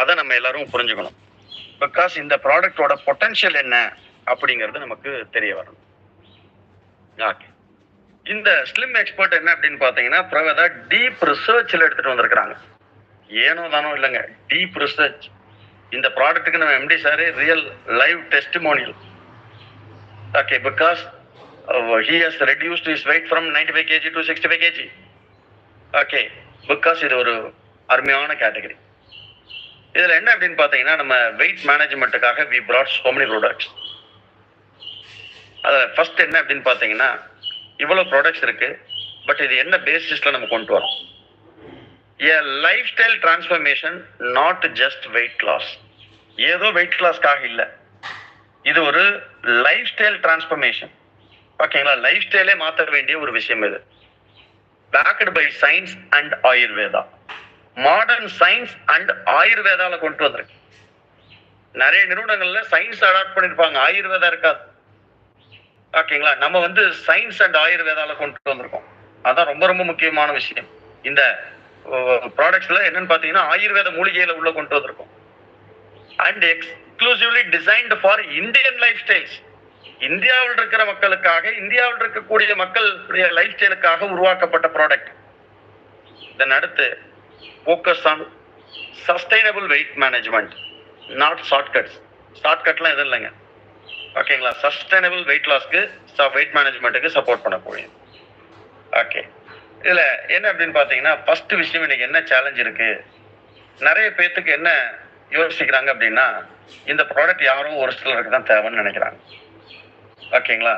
அதை நம்ம எல்லாரும் புரிஞ்சுக்கணும். பிகாஸ் இந்த ப்ராடக்டோட பொட்டன்ஷியல் என்ன அப்படிங்கிறது நமக்கு தெரிய வரணும். ஓகே இந்த ஸ்லிம் எக்ஸ்பர்ட் என்ன அப்படின்னு பார்த்தீங்கன்னா பிரவேதா டீப் ரிசர்ச்சில் எடுத்துட்டு வந்திருக்கிறாங்க. ஏனோ தானோ இல்லைங்க டீப் ரிசர்ச் இந்த ப்ராடக்ட்டுக்கு நம்ம எம்டி சாரே real live testimonial okay because he has reduced his weight from ninety five KG to sixty five KG okay because இது ஒரு அருமையான கேட்டகரி இதில் என்ன அப்படின்னு பார்த்தீங்கன்னா நம்ம weight மேனேஜ்மெண்ட்டுக்காக we brought so many products அதில் ஃபர்ஸ்ட் என்ன அப்படின்னு பார்த்தீங்கன்னா இவ்வளோ ப்ராடக்ட்ஸ் இருக்கு பட் இது என்ன பேசிஸில் நம்ம கொண்டு வரோம்? A lifestyle transformation not just weight loss ஏதோ வெயிட் லாஸ்க்காக இல்லை. இது ஒரு லைஃப் ஸ்டைல் டிரான்ஸ்ஃபர்மேஷன் ஓகேங்களா லைஃப் ஸ்டைலே மாற்ற வேண்டிய ஒரு விஷயம் இது. Backed by science and Ayurveda modern science and ஆயுர்வேதால கொண்டு வந்திருக்கு. நிறைய நிறுவனங்கள்ல சயின்ஸ் அடாப்ட் பண்ணிருப்பாங்க. ஆயுர்வேதா இருக்காது. ஓகேங்களா நம்ம வந்து சயின்ஸ் அண்ட் ஆயுர்வேதால கொண்டு வந்திருக்கோம். அதான் ரொம்ப ரொம்ப முக்கியமான விஷயம். இந்த ப்ராடக்ட்ஸ்ல என்னன்னு பாத்தீங்கன்னா ஆயுர்வேத மூலிகையில உள்ள கொண்டு வந்திருக்கோம். And exclusively designed for Indian lifestyles இந்தியாவில் இருக்கிற மக்களுக்காக இந்தியாவில் இருக்கக்கூடிய மக்களுடைய லைஃப் ஸ்டைலுக்காக உருவாக்கப்பட்ட ப்ராடக்ட் இதன் அடுத்து focus on sustainable weight management not shortcuts ஷார்ட்கட்லாம் எதுவும் இல்லைங்க. ஓகேங்களா சஸ்டைனபிள் வெயிட் லாஸ்க்கு வெயிட் மேனேஜ்மெண்ட்டுக்கு சப்போர்ட் பண்ணக்கூடிய. ஓகே இதில் என்ன அப்படின்னு பார்த்தீங்கன்னா ஃபஸ்ட்டு விஷயம் இன்னைக்கு என்ன சேலஞ்ச் இருக்குது நிறைய பேர்த்துக்கு என்ன யோசிக்கிறாங்க அப்படின்னா இந்த ப்ராடக்ட் யாரும் ஒரு சிலருக்கு தான் தேவைன்னு நினைக்கிறாங்க. ஓகேங்களா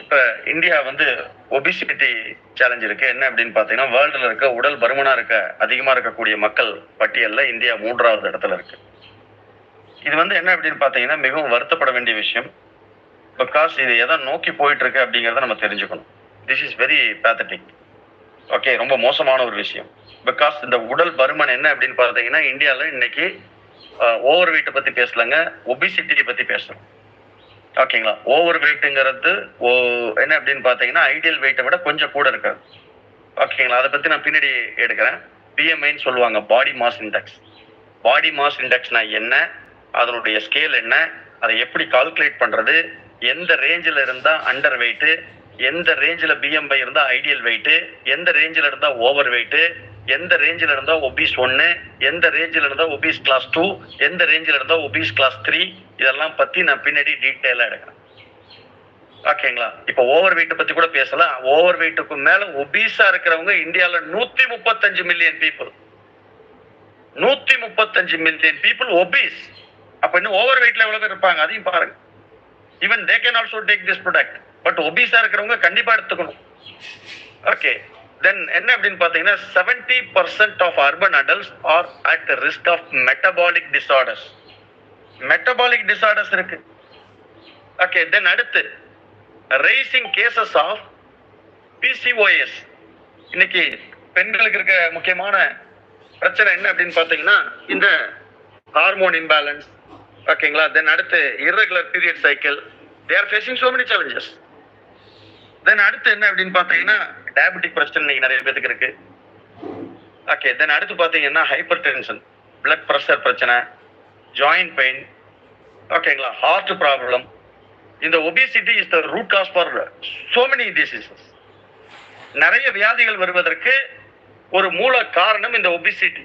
இப்போ இந்தியா வந்து ஒபிசிட்டி சேலஞ்ச் இருக்கு. என்ன அப்படின்னு பார்த்தீங்கன்னா வேர்ல்டில் இருக்க உடல் பருமனாக இருக்க அதிகமாக இருக்கக்கூடிய மக்கள் பட்டியலில் இந்தியா மூன்றாவது இடத்துல இருக்கு. இது வந்து என்ன அப்படின்னு பார்த்தீங்கன்னா மிகவும் வருத்தப்பட வேண்டிய விஷயம். பிகாஸ் இது எதை நோக்கி போயிட்டு இருக்கு அப்படிங்கிறத நம்ம தெரிஞ்சுக்கணும். This is very pathetic okay ரொம்ப மோசமான ஒரு விஷயம். பிகாஸ் இந்த உடல் பருமன் என்ன அப்படின்னு பார்த்தீங்கன்னா இந்தியாவில் இன்னைக்கு ஓவர் வெயிட்டை பற்றி பேசலங்க ஒபிசிட்டியை பற்றி பேசுகிறோம் ஓகேங்களா? ஓவர் வெயிட்டுங்கிறது ஓ என்ன அப்படின்னு பார்த்தீங்கன்னா ஐடியல் வெயிட்டை விட கொஞ்சம் கூட இருக்காது. ஓகேங்களா? அதை பற்றி நான் பின்னாடி எடுக்கிறேன். பிஎம்ஐன்னு சொல்லுவாங்க body mass index body mass இண்டெக்ஸ்னா என்ன? அதனுடைய ஸ்கேல் என்ன? அதை எப்படி கால்குலேட் பண்ணுறது எந்த ரேஞ்சில் இருந்தால் அண்டர் வெயிட்டு எந்த ரேஞ்சில் பிஎம்ஐ இருந்தால் ஐடியல் வெயிட்டு எந்த ரேஞ்சில் இருந்தால் ஓவர் வெயிட்டு எந்த ரேஞ்சில் இருந்தால் ஒபிஸ் ஒன்று எந்த ரேஞ்சில் இருந்தால் ஒபிஸ் கிளாஸ் டூ எந்த ரேஞ்சில் இருந்தால் ஒபீஸ் கிளாஸ் த்ரீ இதெல்லாம் பற்றி நான் பின்னாடி டீட்டெயிலாக எடுக்கிறேன் ஓகேங்களா இப்போ ஓவர் வெயிட்டை பற்றி கூட பேசலாம். ஓவர் வெயிட்டுக்கு மேலே ஒபீஸாக இருக்கிறவங்க இந்தியாவில் நூற்றி முப்பத்தஞ்சு மில்லியன் பீப்புள் நூற்றி முப்பத்தஞ்சு மில்லியன் பீப்புள் ஒபீஸ் அப்போ இன்னும் ஓவர் வெயிட்டில் எவ்வளோ பேர் இருப்பாங்க? அதையும் பாருங்க. Even they can also take this product but ஒபீஸாக இருக்கிறவங்க கண்டிப்பாக எடுத்துக்கணும். ஓகே தென் என்ன அப்படின்னு பார்த்தீங்கன்னா seventy percent of urban adults are at risk of metabolic disorders metabolic disorders இருக்கு. ஓகே தென் அடுத்து ரைசிங் கேசஸ் ஆஃப் பிசிஓஎஸ் இன்னைக்கு பெண்களுக்கு இருக்க முக்கியமான பிரச்சனை என்ன அப்படின்னு பார்த்தீங்கன்னா இந்த ஹார்மோன் இம்பேலன்ஸ் ஓகேங்களா தென் அடுத்து irregular period cycle they are facing so many challenges then அடுத்து என்ன அப்படின்னு பார்த்தீங்கன்னா டயபெட்டிக் பிரச்சனை இன்னைக்கு நிறைய பேத்துக்கு இருக்கு. ஓகே தென் அடுத்து பார்த்தீங்கன்னா ஹைப்பர் டென்ஷன் பிளட் ப்ரெஷர் பிரச்சனை ஜாயிண்ட் பெயின் ஓகேங்களா ஹார்ட் ப்ராப்ளம் இந்த obesity is the root cause for so many diseases நிறைய வியாதிகள் வருவதற்கு ஒரு மூல காரணம் இந்த ஒபிசிட்டி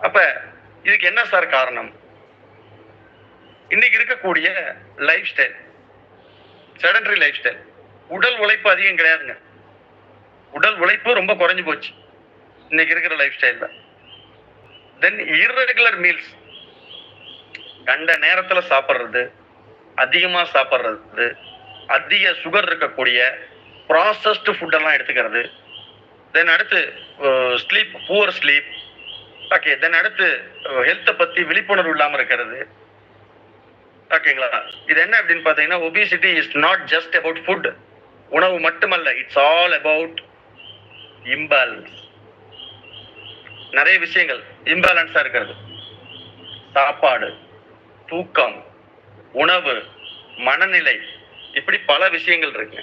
அப்ப இதுக்கு என்ன சார் காரணம்? இன்னைக்கு இருக்கக்கூடிய lifestyle sedentary lifestyle உடல் உழைப்பு அதிகம் கிடையாதுங்க. உடல் உழைப்பு ரொம்ப குறைஞ்சு போச்சு. இன்னைக்கு இருக்கிற லைஃப் ஸ்டைல்ல தென் இர்ரெகுலர் மீல்ஸ் கண்ட நேரத்தில் சாப்பிட்றது அதிகமாக சாப்பிட்றது அதிக சுகர் இருக்கக்கூடிய ப்ராசஸ்டு ஃபுட்டெல்லாம் எடுத்துக்கிறது. தென் அடுத்து sleep poor sleep okay then அடுத்து ஹெல்த்தை பற்றி விழிப்புணர்வு இல்லாமல் இருக்கிறது. ஓகேங்களா? இது என்ன அப்படின்னு பார்த்தீங்கன்னா obesity is not just about food உணவு மட்டுமல்ல இட்ஸ் ஆல் அபவுட் இம்பேலன்ஸ் நிறைய விஷயங்கள் இம்பேலன்ஸாக இருக்கிறது. சாப்பாடு தூக்கம் உணவு மனநிலை இப்படி பல விஷயங்கள் இருக்கு.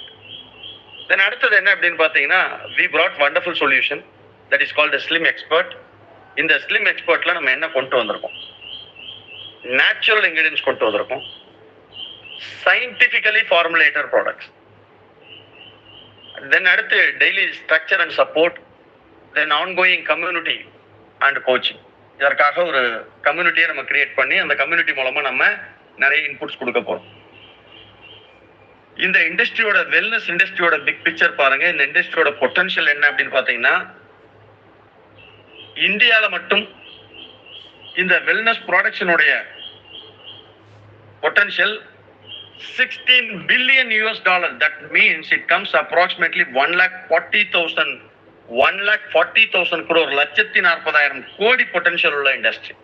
தென் அடுத்தது என்ன அப்படின்னு பார்த்தீங்கன்னா we brought wonderful solution that is called slim expert இந்த ஸ்லிம் எக்ஸ்பர்ட்ல நம்ம என்ன கொண்டு வந்திருக்கோம்? நேச்சுரல் இன்கிரீடியன்ஸ் கொண்டு வந்திருக்கோம். சயின்டிஃபிக்கலி ஃபார்முலேட்டர் ப்ராடக்ட்ஸ் தென் அடுத்து daily structure and support then ongoing community and coaching இதற்காக ஒரு கம்யூனிட்டியை நம்ம கிரியேட் பண்ணி அந்த கம்யூனிட்டி மூலமாக நம்ம நிறைய இன்புட்ஸ் கொடுக்க போகிறோம் இந்த இண்டஸ்ட்ரியோட வெல்னஸ் இண்டஸ்ட்ரியோட பிக் பிக்சர் பாருங்க. இந்த இண்டஸ்ட்ரியோட பொட்டன்ஷியல் என்ன அப்படின்னு பார்த்தீங்கன்னா இந்தியாவில் மட்டும் இந்த wellness ப்ராடக்ஷனுடைய potential sixteen billion US dollar that means it comes approximately one lakh forty thousand one lakh forty thousand crore லட்சத்தி நாற்பதாயிரம் கோடி பொட்டன்ஷியல் உள்ள industry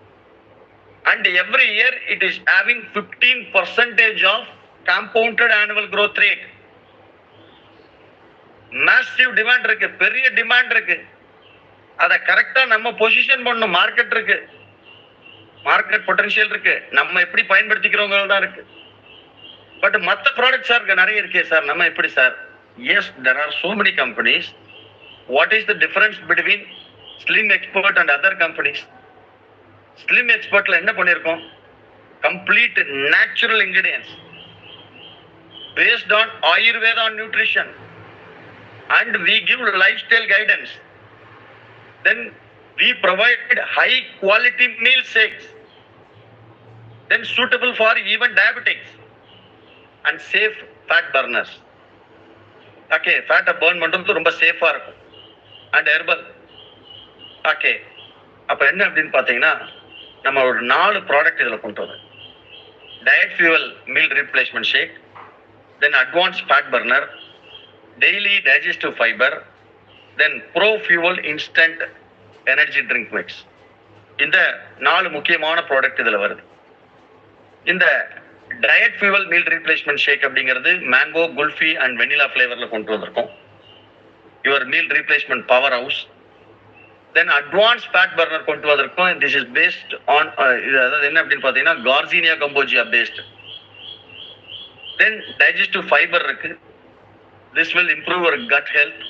and every year it is having fifteen percentage of compounded annual growth rate massive demand இருக்கு பெரிய demand இருக்கு. அதை கரெக்டா நம்ம பொசிஷன் பண்ணணும் மார்க்கெட் இருக்கு. மார்க்கெட் பொட்டன்ஷியல் இருக்கு. நம்ம எப்படி பயன்படுத்திக்கிறவங்க தான் இருக்கு. பட் மற்ற ப்ராடக்ட் சார் நிறைய இருக்கே சார் நம்ம எப்படி sir yes there are so many companies what is the difference between slim expert and other companies slim எக்ஸ்பர்ட்ல என்ன பண்ணியிருக்கோம் complete natural ingredients based on Ayurveda nutrition and we give lifestyle guidance then we provide high quality meal shakes then suitable for even diabetics and safe fat burners okay ஃபேட்டை burn பண்ணுறது ரொம்ப சேஃபாக இருக்கும். And herbal okay அப்போ என்ன அப்படின்னு பார்த்தீங்கன்னா நம்ம ஒரு நாலு ப்ராடக்ட் இதில் கொண்டு வரோம் diet fuel meal replacement shake then advance fat burner daily digestive fibre then pro fuel instant energy drink mix இந்த நாலு முக்கியமான ப்ராடக்ட் இதில் வருது. இந்த diet fuel meal replacement shake அப்படிங்கிறது மேங்கோ குல்ஃபி அண்ட் வெனிலா ஃப்ளேவரில் கொண்டு வந்திருக்கோம். Your meal replacement powerhouse then advance fat burner கொண்டு வந்திருக்கோம். This is based on uh, இது அதாவது என்ன அப்படின்னு பார்த்தீங்கன்னா garcinia cambogia based then digestive fibre இருக்கு. This will improve our gut health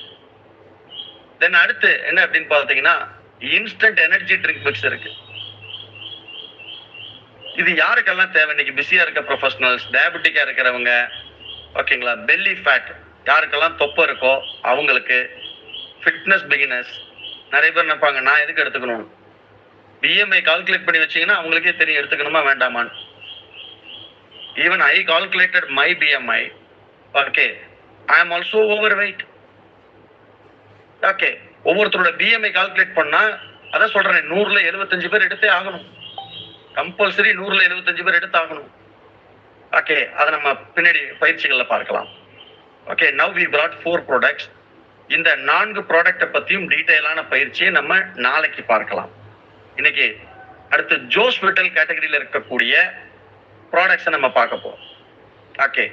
then அடுத்து என்ன அப்படின்னு பார்த்தீங்கன்னா இன்ஸ்டன்ட் எனர்ஜி ட்ரிங்க் மிக்ஸ் இருக்குது இது யாருக்கெல்லாம் தேவை? இன்னைக்கு பிஸியா இருக்க ப்ரொஃபஷனல்ஸ் டயபெட்டிக்கா இருக்கிறவங்க ஓகேங்களா? பெல்லி ஃபேட் யாருக்கெல்லாம் தொப்பை இருக்கோ அவங்களுக்கு ஃபிட்னஸ் பிகினர்ஸ் நிறைய பேர் நினைப்பாங்க நான் எதுக்கு எடுத்துக்கணும்? பிஎம்ஐ கால்குலேட் பண்ணி வச்சிங்கன்னா அவங்களுக்கே தெரியும் எடுத்துக்கணுமா வேண்டாமான்னு. Even I calculated my BMI okay I am also overweight okay ஒவ்வொருத்தரோட பிஎம்ஐ கால்குலேட் பண்ணா அதான் சொல்றேன் நூறுல எழுபத்தஞ்சு பேர் எடுத்தே ஆகணும். கம்பல்சரி நூறுல எழுபத்தஞ்சு பேர் எடுத்தாகணும். ஓகே அதை நம்ம பின்னாடி பயிற்சிகளில் பார்க்கலாம். Okay now we brought four products இந்த நான்கு ப்ராடக்ட்டை பற்றியும் டீட்டெயிலான பயிற்சியை நம்ம நாளைக்கு பார்க்கலாம். இன்னைக்கு அடுத்து ஜோஸ் விட்டல் கேட்டகரியில் இருக்கக்கூடிய ப்ராடக்ட்ஸை நம்ம பார்க்க போகிறோம் ஓகே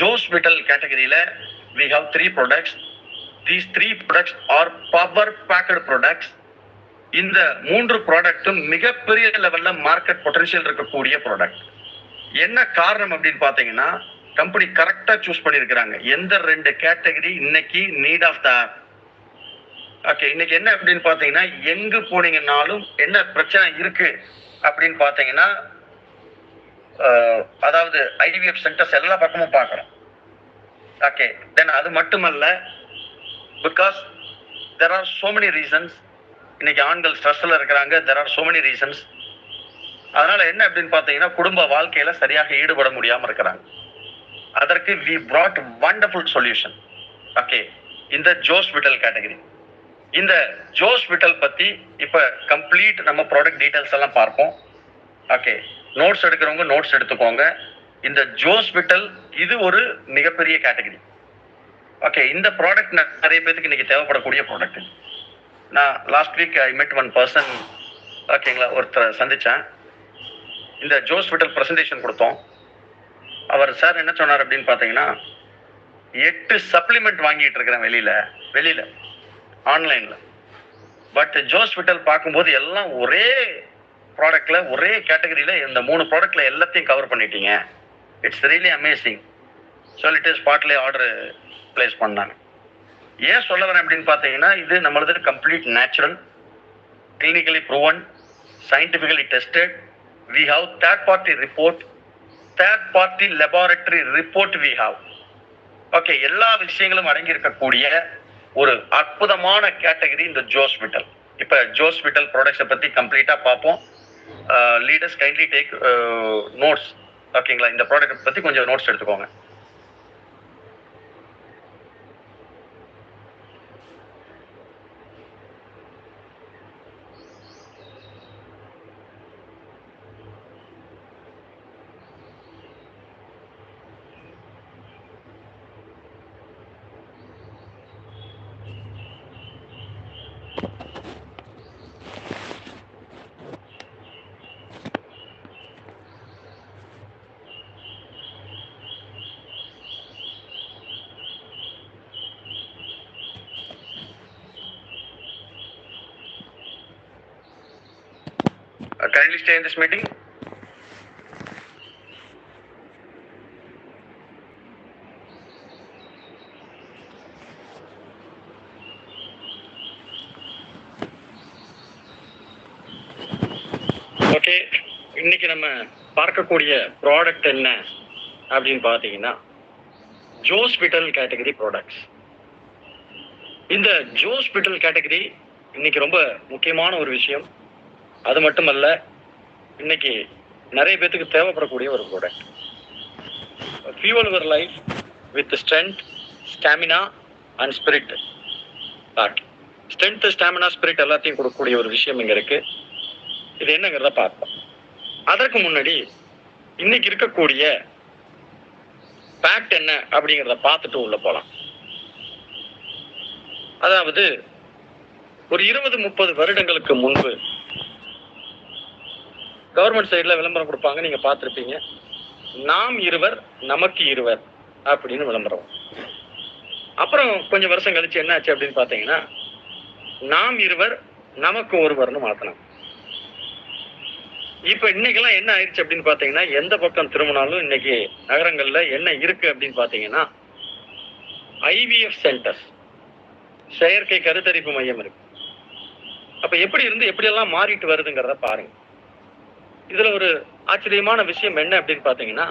ஜோஸ் விட்டல் கேட்டகரியில் we have three products these three products are power packed products இந்த மூன்று ப்ராடக்ட்டும் மிகப்பெரிய லெவல்ல மார்க்கெட் பொட்டன்ஷியல் இருக்கக்கூடிய ப்ராடக்ட் என்ன காரணம் அப்படின்னு பாத்தீங்கன்னா கம்பெனி கரெக்டா சூஸ் பண்ணிருக்கிறாங்க. எந்த ரெண்டு கேட்டகரி இன்னைக்கு நீட் ஆஃப் த ஓகே இன்னைக்கு என்ன அப்படின்னு பாத்தீங்கன்னா எங்கு போனீங்கன்னாலும் என்ன பிரச்சனை இருக்கு அப்படின்னு பாத்தீங்கன்னா அதாவது ஐடிபிஎஃப் சென்டர்ஸ் எல்லா பக்கமும் பார்க்குறோம். ஓகே தென் அது மட்டுமல்ல because there are so many reasons இன்னைக்கு ஆண்கள் ஸ்ட்ரெஸ்ல இருக்கிறாங்க. There are so many reasons அதனால என்ன அப்படின்னு பார்த்தீங்கன்னா குடும்ப வாழ்க்கையில சரியாக ஈடுபட முடியாம இருக்கிறாங்க. அதற்கு we brought wonderful solution okay இந்த ஜோஸ் விட்டல் கேட்டகரி இந்த ஜோஸ் விட்டல் பத்தி இப்ப கம்ப்ளீட் நம்ம ப்ராடக்ட் டீட்டெயில்ஸ் எல்லாம் பார்ப்போம். ஓகே நோட்ஸ் எடுக்கிறவங்க நோட்ஸ் எடுத்துக்கோங்க. இந்த ஜோஸ் விட்டல் இது ஒரு மிகப்பெரிய கேட்டகரி ஓகே இந்த ப்ராடக்ட் நிறைய பேருக்கு இன்னைக்கு தேவைப்படக்கூடிய ப்ராடக்ட் நான் லாஸ்ட் வீக் ஐ மெட் ஒன் பர்சன் ஓகேங்களா ஒருத்தரை சந்தித்தேன் இந்த ஜோஸ் விட்டல் ப்ரெசன்டேஷன் கொடுத்தோம். அவர் சார் என்ன சொன்னார் அப்படின்னு பார்த்தீங்கன்னா எட்டு சப்ளிமெண்ட் வாங்கிட்டு இருக்கிறேன் வெளியில் வெளியில் ஆன்லைனில் பட் ஜோஸ் விட்டல் பார்க்கும்போது எல்லாம் ஒரே ப்ராடக்டில் ஒரே கேட்டகரியில் இந்த மூணு ப்ராடக்டில் எல்லாத்தையும் கவர் பண்ணிட்டீங்க. இட்ஸ் ரியலி அமேசிங் சொல்லிட்டு ஸ்பாட்லேயே ஆர்டர் ப்ளேஸ் பண்ணாங்க. ஏன் சொல்ல வரேன் அப்படின்னு பார்த்தீங்கன்னா இது நம்மளது complete natural clinically proven scientifically tested we have third party report third party laboratory report we have okay எல்லா விஷயங்களும் அடங்கி இருக்கக்கூடிய ஒரு அற்புதமான கேட்டகரி இந்த ஜோஸ்பிட்டல் இப்போ ஜோஸ்பிட்டல் ப்ராடக்ட்ஸை பற்றி கம்ப்ளீட்டாக பார்ப்போம். லீடர்ஸ் கைண்ட்லி டேக் நோட்ஸ் ஓகேங்களா இந்த ப்ராடக்ட் பற்றி கொஞ்சம் நோட்ஸ் எடுத்துக்கோங்க. Kindly stay in this meeting. Okay இன்னைக்கு நம்ம பார்க்கக்கூடிய ப்ராடக்ட் என்ன அப்படின்னு பார்த்தீங்கன்னா ஜோஸ்பிட்டல் கேட்டகரி ப்ராடக்ட்ஸ் இந்த ஜோஸ்பிட்டல் கேட்டகரி இன்னைக்கு ரொம்ப முக்கியமான ஒரு விஷயம் அது மட்டுமல்ல இன்னைக்கு நிறைய பேத்துக்கு தேவைப்படக்கூடிய ஒரு product fuel your life with strength stamina and spirit that strength stamina spirit எல்லாத்தையும் கொடுக்கக்கூடிய ஒரு விஷயம் இங்க இருக்கு. இது என்னங்கிறத பார்ப்போம். அதற்கு முன்னாடி இன்னைக்கு இருக்கக்கூடிய ஃபேக்ட் என்ன அப்படிங்கிறத பார்த்துட்டு உள்ள போகலாம் அதாவது ஒரு இருபது முப்பது வருடங்களுக்கு முன்பு கவர்மெண்ட் சைடுல விளம்பரம் கொடுப்பாங்க நீங்க பார்த்துருப்பீங்க. நாம் இருவர் நமக்கு இருவர் அப்படின்னு விளம்பரம். அப்புறம் கொஞ்சம் வருஷம் கழிச்சு என்ன ஆச்சு அப்படின்னு பார்த்தீங்கன்னா நாம் இருவர் நமக்கு ஒருவர்னு மாற்றணும் இப்ப இன்னைக்கெல்லாம் என்ன ஆயிடுச்சு அப்படின்னு பாத்தீங்கன்னா எந்த பக்கம் திரும்பினாலும் இன்னைக்கு நகரங்கள்ல என்ன இருக்கு அப்படின்னு பாத்தீங்கன்னா ஐவிஎஃப் சென்டர்ஸ் செயற்கை கருத்தரிப்பு மையம் இருக்கு. அப்ப எப்படி இருந்து எப்படியெல்லாம் மாறிட்டு வருதுங்கிறத பாருங்க. இதுல ஒரு ஆச்சரியமான விஷயம் என்ன அப்படின்னு பாத்தீங்கன்னா